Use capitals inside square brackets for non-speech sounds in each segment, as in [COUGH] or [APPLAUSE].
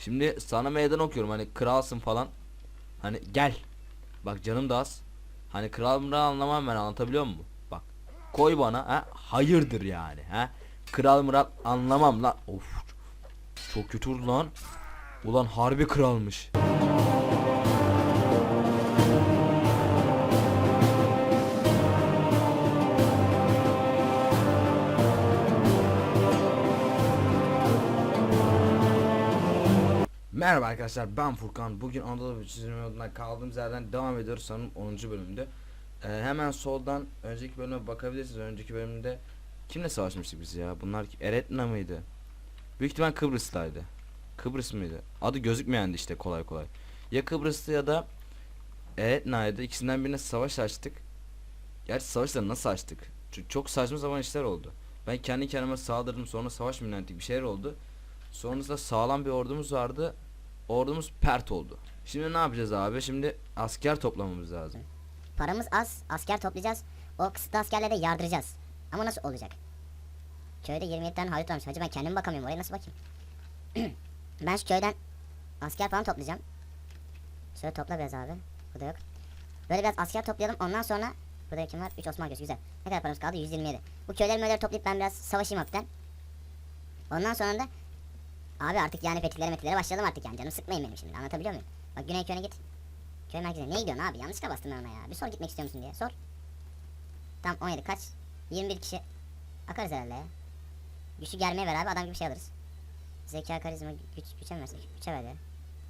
Şimdi sana meydan okuyorum hani kralsın falan. Hani gel. Bak canım da az. Hani kral mıral anlamam ben anlatabiliyor muyum? Bak. Koy bana ha. Hayırdır yani ha. Kral mıral anlamam lan. Of. Çok kötü oldu lan. Ulan harbi kralmış. Merhaba arkadaşlar ben Furkan. Bugün Anadolu çizim yolundan kaldığımız yerden devam ediyoruz sanırım 10. bölümde. Ee, hemen soldan önceki bölüme bakabilirsiniz. Önceki bölümde kimle savaşmıştık biz ya? Bunlar Eretna mıydı? Büyük ihtimal Kıbrıs'taydı. Kıbrıs mıydı? Adı gözükmeyendi işte kolay kolay. Ya Kıbrıs'tı ya da Eretna'ydı. İkisinden birine savaş açtık. Gerçi savaşları nasıl açtık? Çünkü çok saçma zaman işler oldu. Ben kendi kendime saldırdım sonra savaş mı bir şeyler oldu. Sonrasında sağlam bir ordumuz vardı. Ordumuz pert oldu. Şimdi ne yapacağız abi? Şimdi asker toplamamız lazım. Paramız az, asker toplayacağız. O kısıtlı askerlere yardıracağız. Ama nasıl olacak? Köyde 27 tane haydut varmış. Hacı ben kendim bakamıyorum oraya nasıl bakayım? [CLEARS THROAT] ben şu köyden asker falan toplayacağım. Şöyle topla biraz abi. Burada yok. Böyle biraz asker toplayalım. Ondan sonra burada kim var? 3 Osman Göz. Güzel. Ne kadar paramız kaldı? 127. Bu köyleri möyleri toplayıp ben biraz savaşayım hafiften. Ondan sonra da Abi artık yani fetihlere metihlere başlayalım artık yani. Canım sıkmayın benim şimdi. Anlatabiliyor muyum? Bak Güney köyüne git. Köy merkezine. Ne gidiyorsun abi? Yanlışlıkla bastın ona ya. Bir sor gitmek istiyor musun diye. Sor. Tamam 17 kaç? 21 kişi. Akarız herhalde ya. Güçlü gelmeye ver abi adam gibi şey alırız. Zeka, karizma, güç, güçe mi versek? Güçe ver ya.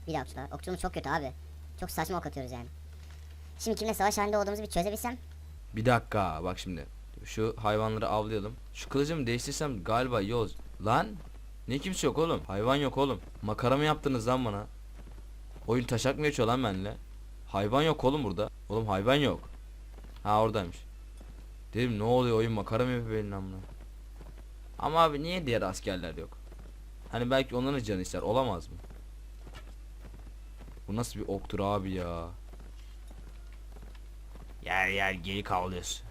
Bir de okçular. Okçuluğumuz çok kötü abi. Çok saçma ok atıyoruz yani. Şimdi kimle savaş halinde olduğumuzu bir çözebilsem. Bir dakika bak şimdi. Şu hayvanları avlayalım. Şu kılıcımı değiştirsem galiba olacak. Lan ne kimse yok oğlum. Hayvan yok oğlum. Makara mı yaptınız lan bana? Oyun taşak mı geçiyor lan benimle? Hayvan yok oğlum burada. Oğlum hayvan yok. Ha oradaymış. Dedim ne oluyor oyun makara mı yapıyor benim amına? Ama abi niye diğer askerler yok? Hani belki onların canı ister olamaz mı? Bu nasıl bir oktur abi ya? Yer yer geri kavlıyorsun.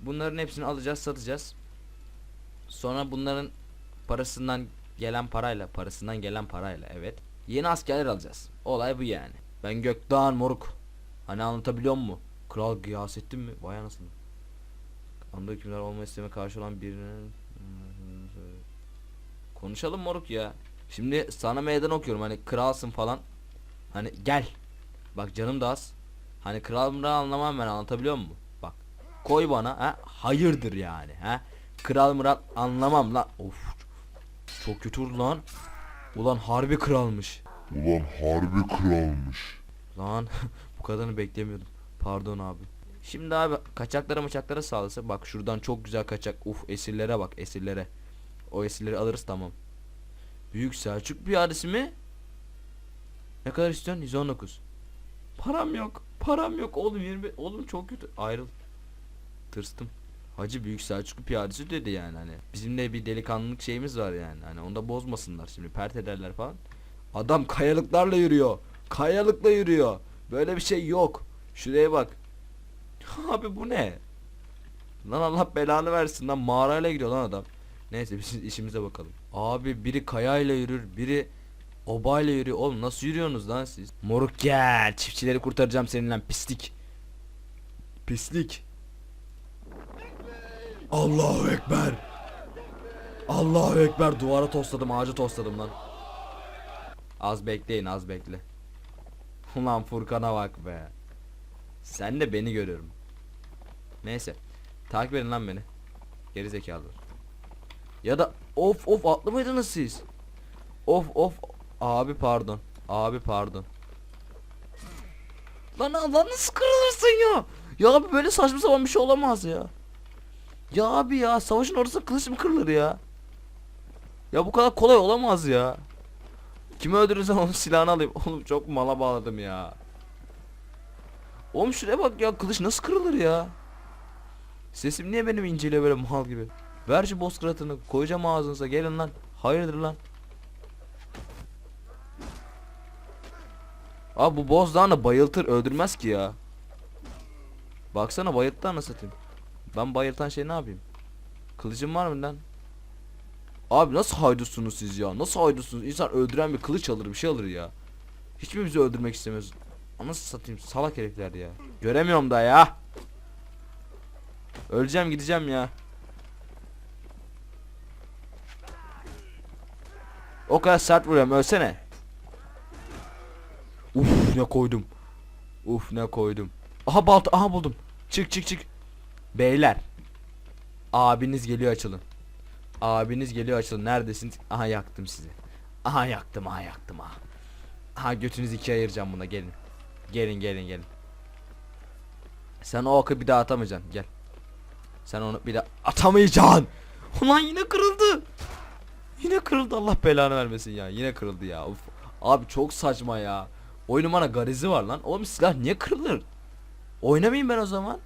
Bunların hepsini alacağız satacağız. Sonra bunların parasından gelen parayla parasından gelen parayla evet. Yeni askerler alacağız. Olay bu yani. Ben Gökdağ moruk. Hani anlatabiliyor mu? Kral Gıyasettin mi? Vay anasını. Anda hükümdar olma isteme karşı olan birinin Konuşalım moruk ya. Şimdi sana meydan okuyorum hani kralsın falan. Hani gel. Bak canım da az. Hani kral mıral anlamam ben anlatabiliyor muyum? Bak. Koy bana ha. Hayırdır yani ha. Kral mıral anlamam lan. Of. Çok kötü oldu lan. Ulan harbi kralmış. Ulan harbi kralmış. Lan [LAUGHS] bu kadarını beklemiyordum. Pardon abi. Şimdi abi kaçaklara maçaklara sağlasa bak şuradan çok güzel kaçak. Uf esirlere bak esirlere. O esirleri alırız tamam. Büyük Selçuk piyadesi mi? Ne kadar istiyorsun? 119. Param yok. Param yok oğlum 20. Oğlum çok kötü. Ayrıl. Tırstım. Hacı Büyük Selçuklu piyadesi dedi yani hani. Bizim de bir delikanlılık şeyimiz var yani. Hani onu da bozmasınlar şimdi pert ederler falan. Adam kayalıklarla yürüyor. Kayalıkla yürüyor. Böyle bir şey yok. Şuraya bak. [LAUGHS] Abi bu ne? Lan Allah belanı versin lan mağarayla gidiyor lan adam. Neyse biz [LAUGHS] işimize bakalım. Abi biri kayayla yürür, biri obayla yürüyor. Oğlum nasıl yürüyorsunuz lan siz? Moruk gel. Çiftçileri kurtaracağım seninle pislik. Pislik. Allahu ekber. Allahu ekber duvara tosladım, ağaca tosladım lan. Az bekleyin, az bekle. Ulan Furkan'a bak be. Sen de beni görüyorum. Neyse. Takip edin lan beni. Geri zekalılar. Ya da of of atlı mıydınız siz? Of of abi pardon. Abi pardon. Lan lan nasıl kırılırsın ya? Ya abi böyle saçma sapan bir şey olamaz ya. Ya abi ya savaşın ortasında kılıç mı kırılır ya? Ya bu kadar kolay olamaz ya. Kimi öldürürsem onun silahını alayım. [LAUGHS] Oğlum çok mala bağladım ya. Oğlum şuraya bak ya kılıç nasıl kırılır ya? Sesim niye benim inceliyor böyle mal gibi? Ver şu boss kratını koyacağım ağzınıza gelin lan. Hayırdır lan? Abi bu da bayıltır öldürmez ki ya. Baksana bayılttı anasını satayım. Ben bayıltan şey ne yapayım? Kılıcım var mı lan? Abi nasıl haydutsunuz siz ya? Nasıl haydutsunuz? İnsan öldüren bir kılıç alır bir şey alır ya. Hiçbirimizi öldürmek istemiyoruz. Nasıl satayım salak herifler ya. Göremiyorum da ya. Öleceğim gideceğim ya. O kadar sert vuruyorum ölsene. Uf ne koydum. Uf ne koydum. Aha balta aha buldum. Çık çık çık. Beyler. Abiniz geliyor açılın. Abiniz geliyor açılın. Neredesiniz? Aha yaktım sizi. Aha yaktım aha yaktım aha. Aha götünüzü ikiye ayıracağım buna gelin. Gelin gelin gelin. Sen o oku bir daha atamayacaksın gel. Sen onu bir daha atamayacaksın. Ulan yine kırıldı. Yine kırıldı Allah belanı vermesin ya. Yine kırıldı ya. Uf. Abi çok saçma ya. Oyunun garizi var lan. Oğlum silah niye kırılır? Oynamayayım ben o zaman.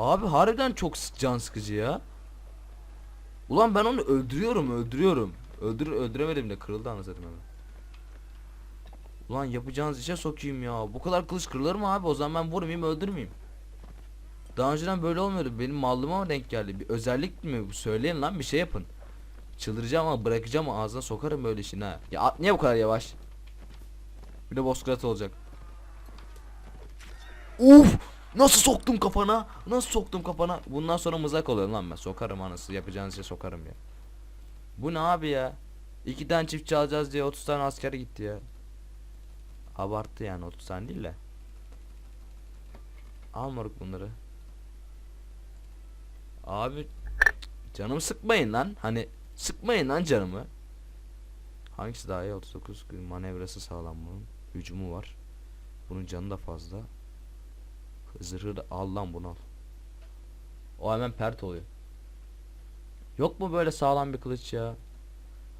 Abi harbiden çok can sıkıcı ya. Ulan ben onu öldürüyorum öldürüyorum. Öldür öldüremedim de kırıldı anasını hemen. Ulan yapacağınız işe sokayım ya. Bu kadar kılıç kırılır mı abi? O zaman ben vurmayayım öldürmeyeyim. Daha önceden böyle olmuyordu. Benim mallığıma mı denk geldi? Bir özellik mi bu? Söyleyin lan bir şey yapın. Çıldıracağım ama bırakacağım ağzına sokarım böyle işini ha. Ya at- niye bu kadar yavaş? Bir de bozkırat olacak. Uf! Nasıl soktum kafana? Nasıl soktum kafana? Bundan sonra mızrak oluyor lan ben. Sokarım anası. Yapacağınız şey sokarım ya. Bu ne abi ya? İki tane çift çalacağız diye 30 tane asker gitti ya. Abarttı yani 30 tane değil de. Al bunları. Abi canımı sıkmayın lan. Hani sıkmayın lan canımı. Hangisi daha iyi? 39 manevrası sağlam bunun. Hücumu var. Bunun canı da fazla. Zırhı da al lan bunu al. O hemen pert oluyor. Yok mu böyle sağlam bir kılıç ya?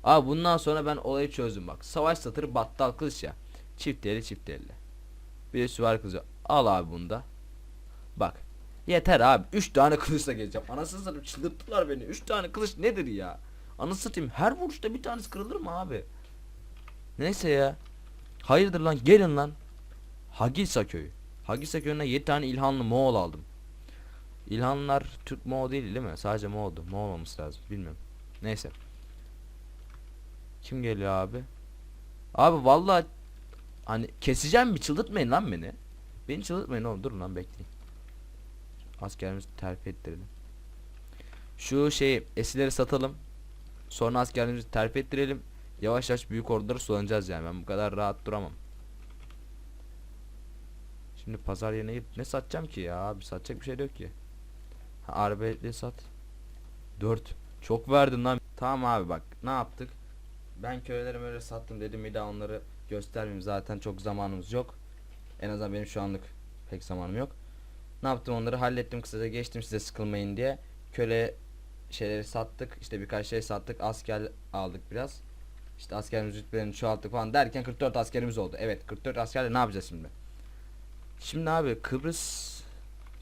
Abi bundan sonra ben olayı çözdüm bak. Savaş satırı battal kılıç ya. Çift eli çift elle. Bir de süvari kılıcı. Al abi bunu da. Bak. Yeter abi. 3 tane kılıçla geleceğim. Anasını satayım çıldırttılar beni. 3 tane kılıç nedir ya? Anasını satayım her vuruşta bir tanesi kırılır mı abi? Neyse ya. Hayırdır lan gelin lan. Hagisa köyü. Hagisa köyüne 7 tane İlhanlı Moğol aldım. İlhanlılar Türk Moğol değil değil mi? Sadece Moğol'du. Moğol olması lazım. Bilmiyorum. Neyse. Kim geliyor abi? Abi vallahi hani keseceğim bir çıldırtmayın lan beni. Beni çıldırtmayın oğlum durun lan bekleyin. Askerimizi terfi ettirelim. Şu şeyi esirleri satalım. Sonra askerlerimizi terfi ettirelim. Yavaş yavaş büyük orduları sulanacağız yani. Ben bu kadar rahat duramam. Şimdi pazar yerine ne satacağım ki ya abi satacak bir şey yok ki. Ha, sat. 4. Çok verdin lan. Tamam abi bak ne yaptık? Ben köylerimi öyle sattım dedim bir daha onları göstermeyeyim zaten çok zamanımız yok. En azından benim şu anlık pek zamanım yok. Ne yaptım onları hallettim kısaca geçtim size sıkılmayın diye. Köle şeyleri sattık işte birkaç şey sattık asker aldık biraz. İşte askerimiz rütbelerini çoğalttık falan derken 44 askerimiz oldu. Evet 44 askerle ne yapacağız şimdi? Şimdi abi Kıbrıs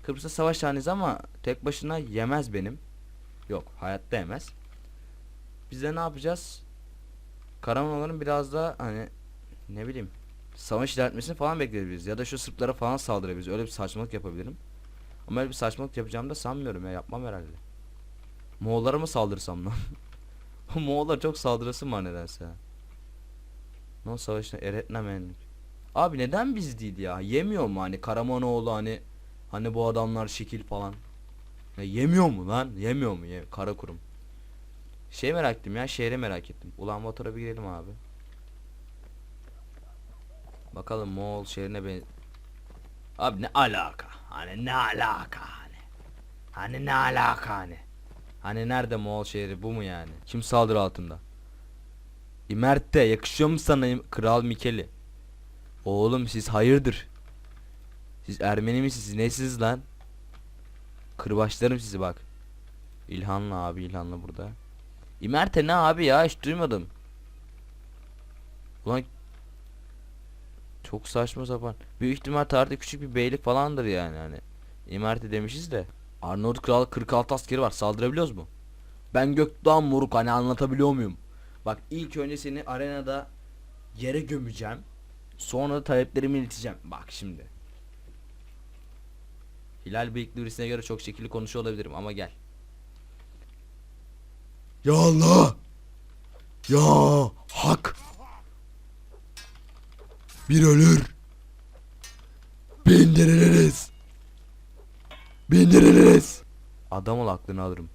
Kıbrıs'ta savaş halindeyiz ama tek başına yemez benim. Yok hayatta yemez. Biz de ne yapacağız? Karamanoğlu'nun biraz da hani ne bileyim savaş ilerletmesini falan bekleyebiliriz. Ya da şu Sırplara falan saldırabiliriz. Öyle bir saçmalık yapabilirim. Ama öyle bir saçmalık yapacağımı da sanmıyorum ya. Yapmam herhalde. Moğollara mı saldırsam lan? [LAUGHS] Moğollar çok saldırısı var nedense. ya. No savaşına eretnemenlik. Abi neden biz değil ya? Yemiyor mu hani Karamanoğlu hani hani bu adamlar şekil falan. Ya yemiyor mu lan? Yemiyor mu? Ye Kara kurum. Şey merak ettim ya şehre merak ettim. Ulan motora bir girelim abi. Bakalım Moğol şehrine ben... Abi ne alaka? Hani ne alaka hani? Hani ne alaka hani? Hani nerede Moğol şehri bu mu yani? Kim saldırı altında? İmert'te yakışıyor mu sana Kral Mikeli? Oğlum siz hayırdır? Siz Ermeni misiniz? Nesiniz lan? Kırbaçlarım sizi bak. İlhanlı abi İlhanlı burada. İmert'e ne abi ya hiç duymadım. Ulan çok saçma sapan. Büyük ihtimal tarihte küçük bir beylik falandır yani hani. İmert'e demişiz de. Arnavut kral 46 askeri var. Saldırabiliyoruz mu? Ben Gökdoğan Moruk hani anlatabiliyor muyum? Bak ilk önce seni arenada yere gömeceğim. Sonra da taleplerimi ileteceğim. Bak şimdi. Hilal bıyıklı birisine göre çok şekilli konuşuyor olabilirim ama gel. Ya Allah! Ya hak. Bir ölür. Bindiriliriz. Bindiriliriz. Adam ol aklını alırım.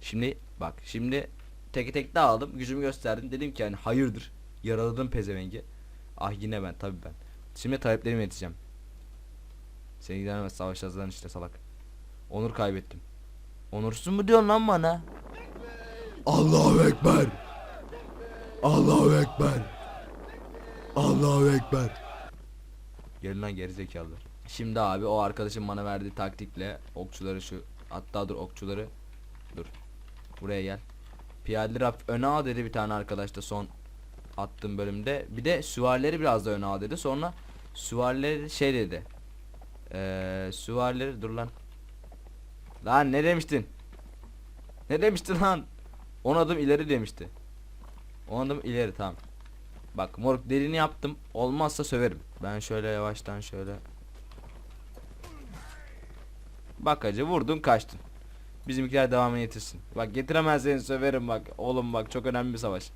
Şimdi bak şimdi teke tek de aldım gücümü gösterdim dedim ki hani hayırdır yaraladım pezevengi. Ah yine ben tabi ben. Şimdi taleplerimi yeteceğim. Seni gidemez savaşacağız işte salak. Onur kaybettim. Onursuz mu diyorsun lan bana? Allahu Ekber. Allahu Ekber. Allahu Ekber. Gelin lan gerizekalılar. Şimdi abi o arkadaşım bana verdiği taktikle okçuları şu hatta dur okçuları dur. Buraya gel. Piyadeleri öne al dedi bir tane arkadaş da son attığım bölümde. Bir de süvarileri biraz da öne al dedi. Sonra süvarileri şey dedi. Eee süvarileri dur lan. Lan ne demiştin? Ne demiştin lan? 10 adım ileri demişti. 10 adım ileri tamam. Bak moruk derini yaptım. Olmazsa söverim. Ben şöyle yavaştan şöyle. Bak acı vurdun kaçtın. Bizimkiler devamını getirsin. Bak getiremezseniz söverim bak. Oğlum bak çok önemli bir savaş.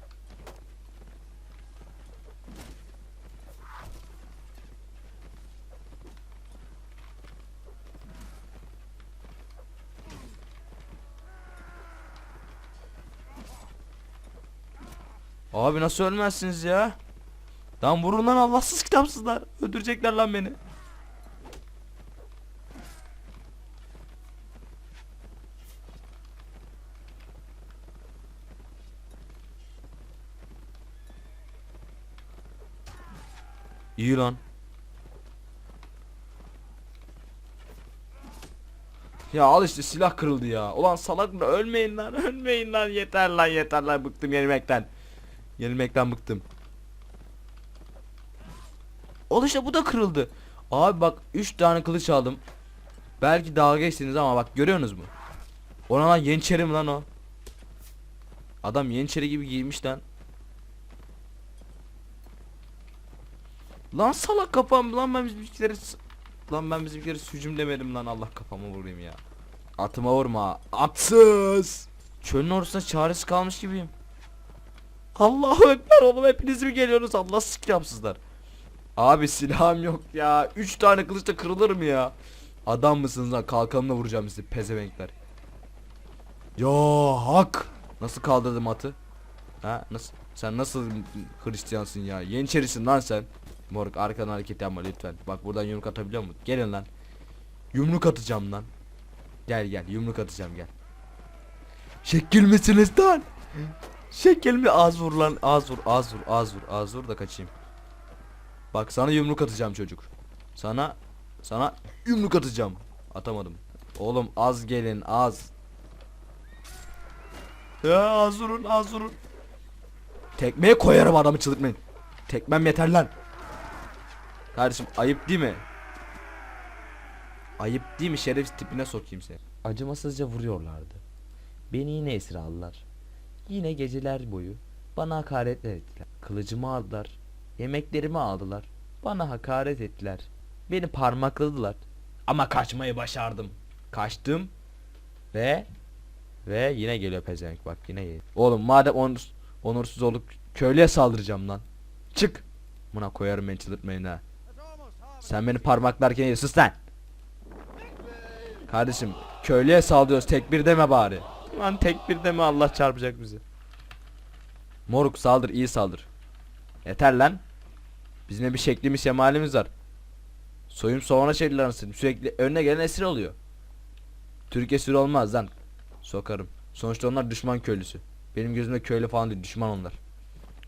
Abi nasıl ölmezsiniz ya? Lan vurun lan Allahsız kitapsızlar. Öldürecekler lan beni. İyi lan. Ya al işte silah kırıldı ya. Ulan salak mı? Ölmeyin lan. [LAUGHS] Ölmeyin lan. Yeter lan yeter lan. Bıktım yenilmekten. Yenilmekten bıktım. Al işte bu da kırıldı. Abi bak 3 tane kılıç aldım. Belki dalga geçtiniz ama bak görüyorsunuz mu? Ona lan yeniçeri mi lan o? Adam yeniçeri gibi giymiş lan. Lan salak kafam lan ben bizimkileri Lan ben bizimkileri sücüm demedim lan Allah kafama vurayım ya. Atıma vurma. Atsız. Çölün ortasında çaresiz kalmış gibiyim. Allahu ekber oğlum hepiniz mi geliyorsunuz Allah sikramsızlar. Abi silahım yok ya. 3 tane kılıçla kırılır mı ya? Adam mısınız lan kalkanımla vuracağım sizi pezevenkler. Ya hak. Nasıl kaldırdım atı? Ha nasıl? Sen nasıl Hristiyansın ya? Yeniçerisin lan sen. Moruk arkadan hareket yapma lütfen. Bak buradan yumruk atabiliyor musun? Gelin lan. Yumruk atacağım lan. Gel gel yumruk atacağım gel. Şekil misiniz lan? Şekil mi? Az vur lan az vur az vur az vur az vur da kaçayım. Bak sana yumruk atacağım çocuk. Sana sana yumruk atacağım. Atamadım. Oğlum az gelin az. Ya az vurun az vurun. Tekmeye koyarım adamı çıldırtmayın. Tekmem yeter lan. Kardeşim ayıp değil mi? Ayıp değil mi şeref tipine sokayım seni. Acımasızca vuruyorlardı. Beni yine esir aldılar. Yine geceler boyu bana hakaretler ettiler. Kılıcımı aldılar. Yemeklerimi aldılar. Bana hakaret ettiler. Beni parmakladılar. Ama kaçmayı başardım. Kaçtım ve ve yine geliyor pezevenk bak yine geliyor. Oğlum madem onur, onursuz olup köylüye saldıracağım lan. Çık. Buna koyarım beni çıldırtmayın ha. Sen beni parmaklarken iyi sus lan. Kardeşim köylüye saldırıyoruz tekbir deme bari. Lan tekbir deme Allah çarpacak bizi. Moruk saldır iyi saldır. Yeter lan. Bizim bir şeklimiz şemalimiz var. Soyum soğana şeyler anasını sürekli önüne gelen esir oluyor. Türk esir olmaz lan. Sokarım. Sonuçta onlar düşman köylüsü. Benim gözümde köylü falan değil düşman onlar.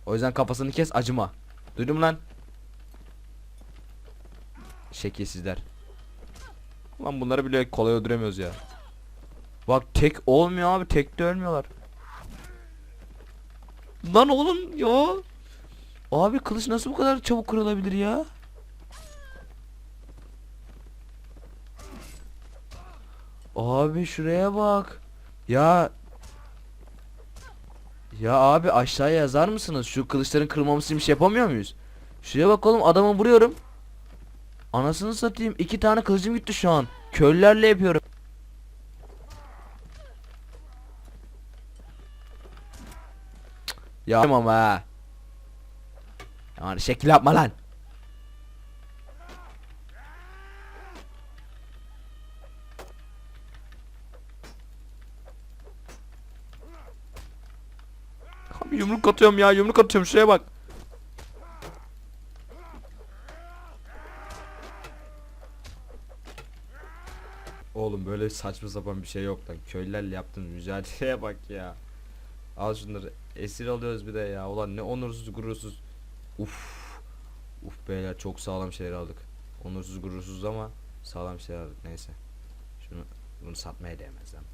O yüzden kafasını kes acıma. Duydun mu lan? Şekilsizler. Lan bunları bile kolay öldüremiyoruz ya. Bak tek olmuyor abi tek de ölmüyorlar. Lan oğlum ya. Abi kılıç nasıl bu kadar çabuk kırılabilir ya? Abi şuraya bak. Ya Ya abi aşağıya yazar mısınız? Şu kılıçların kırılmaması için bir şey yapamıyor muyuz? Şuraya bak oğlum adamı vuruyorum. Anasını satayım iki tane kılıcım gitti şu an. Köylülerle yapıyorum. Ya ama. Yani şekil yapma lan. Abi yumruk atıyorum ya yumruk atıyorum şuraya bak. Oğlum böyle saçma sapan bir şey yok lan. Köylülerle yaptığın mücadeleye bak ya. Al şunları. Esir alıyoruz bir de ya. Ulan ne onursuz gurursuz. Uf. Uf beyler çok sağlam şeyler aldık. Onursuz gurursuz ama sağlam şeyler aldık. Neyse. Şunu bunu satmaya değmez lan.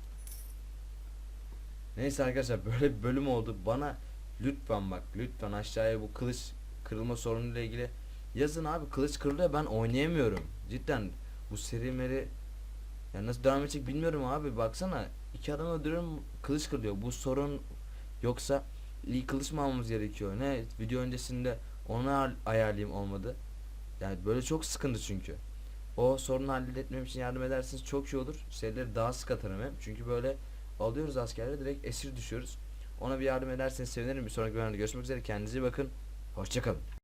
Neyse arkadaşlar böyle bir bölüm oldu. Bana lütfen bak lütfen aşağıya bu kılıç kırılma sorunuyla ilgili yazın abi kılıç kırılıyor ben oynayamıyorum. Cidden bu seri meri ya nasıl devam edecek bilmiyorum abi baksana iki adam öldürüyorum kılıç kırılıyor bu sorun yoksa iyi kılıç mı almamız gerekiyor? Ne? Video öncesinde onu ay- ayarlayayım olmadı. Yani böyle çok sıkıntı çünkü. O sorunu halletmem için yardım ederseniz çok iyi olur. Şeyleri daha sık atarım hem. Çünkü böyle alıyoruz askerleri direkt esir düşüyoruz. Ona bir yardım ederseniz sevinirim. Bir sonraki bölümde görüşmek üzere. Kendinize iyi bakın. Hoşçakalın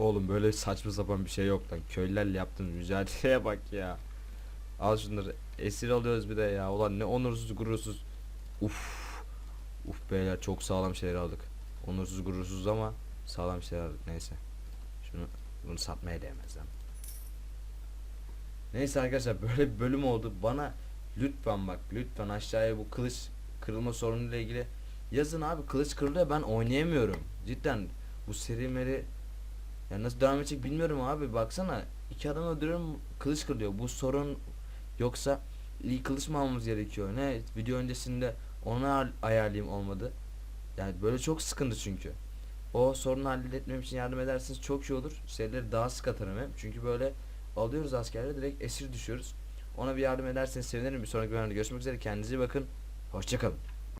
Oğlum böyle saçma sapan bir şey yok lan. Köylülerle yaptığın mücadeleye [LAUGHS] bak ya. Al şunları. Esir alıyoruz bir de ya. Ulan ne onursuz gurursuz. Uf. Uf beyler çok sağlam şeyler aldık. Onursuz gurursuz ama sağlam şeyler aldık. Neyse. Şunu bunu satmaya değmez lan. Neyse arkadaşlar böyle bir bölüm oldu. Bana lütfen bak lütfen aşağıya bu kılıç kırılma sorunuyla ilgili yazın abi kılıç kırılıyor ben oynayamıyorum. Cidden bu seri meri ya nasıl devam edecek bilmiyorum abi. Baksana iki adam öldürüyorum kılıç kırılıyor bu sorun yoksa iyi kılıç mı almamız gerekiyor? Ne? Video öncesinde onu ay- ayarlayayım olmadı. Yani böyle çok sıkıntı çünkü. O sorunu halletmem için yardım ederseniz çok iyi olur. Şeyleri daha sık atarım hem. Çünkü böyle alıyoruz askerleri direkt esir düşüyoruz. Ona bir yardım ederseniz sevinirim. Bir sonraki bölümde görüşmek üzere. Kendinize iyi bakın. Hoşçakalın